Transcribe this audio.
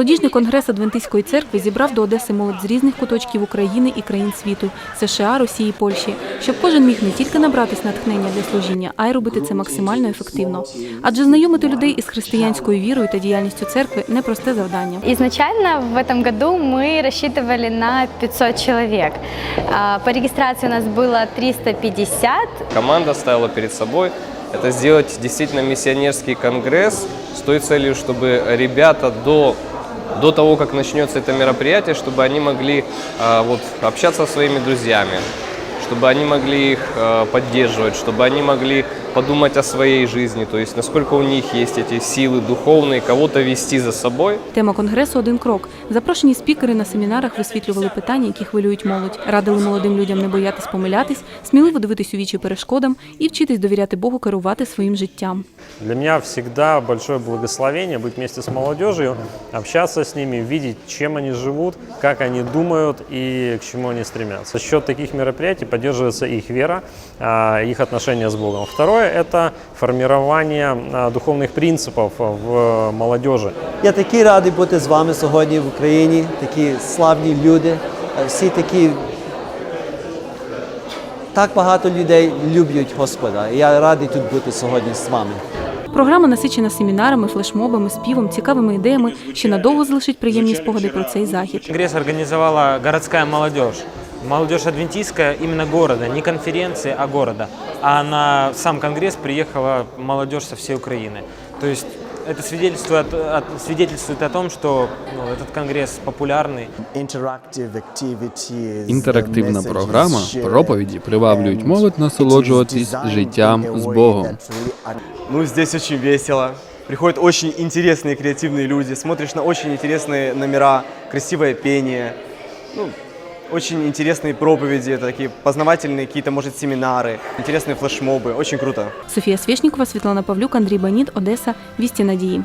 Молодіжний конгрес Адвентистської церкви зібрав до Одеси молодь з різних куточків України і країн світу США, Росії, Польщі, щоб кожен міг не тільки набратись натхнення для служіння, а й робити це максимально ефективно. Адже знайомити людей із християнською вірою та діяльністю церкви непросте завдання. Изначально в этом году мы рассчитывали на 500 человек. А, По регистрации у нас было 350. Команда ставила перед собой это сделать действительно миссионерский конгресс с той целью, чтобы ребята до, до того, как начнется это мероприятие, чтобы они могли вот, общаться со своими друзьями, чтобы они могли их а, поддерживать, чтобы они могли подумать о своей жизни, то есть насколько у них есть эти силы духовные, кого-то вести за собой. Тема конгресу один крок. Запрошені спікери на семінарах висвітлювали питання, які хвилюють молодь, радили молодим людям не боятись помилятись, сміливо дивитись у вічі перешкодам і вчитись довіряти Богу керувати своїм життям. Для меня всегда большое благословение быть вместе с молодежью, общаться с ними, видеть, чем они живут, как они думают и к чему они стремятся. За счет таких мероприятий поддерживается их вера, их отношения с Богом. Второе – это формирование духовных принципов в молодежи. Я такий радий бути з вами сьогодні в Україні, такі славні люди, е, всі такі. Так багато людей люблять Господа. І я радий тут бути сьогодні з вами. Програма насичена семінарами, флешмобами, співом, цікавими ідеями, ще надовго залишить приємні спогади про цей захід. Конгресс организовала городская молодежь Молодежь адвентистская именно города, не конференции, а города. А на сам конгресс приехала молодежь со всей Украины. То есть это свидетельствует, о- свидетельствует о том, что ну, этот конгресс популярный. Інтерактивна програма, проповіді приваблюють молодь насолоджуватись життям з Богом. Ну, здесь очень весело. Приходят очень интересные креативные люди, смотришь на очень интересные номера, красивое пение, ну, очень интересные проповеди, это такие познавательные какие-то, может, семинары, интересные флешмобы, очень круто. Софія Свєшнікова, Світлана Павлюк, Андрій Баніт, Одеса, Вісті Надії.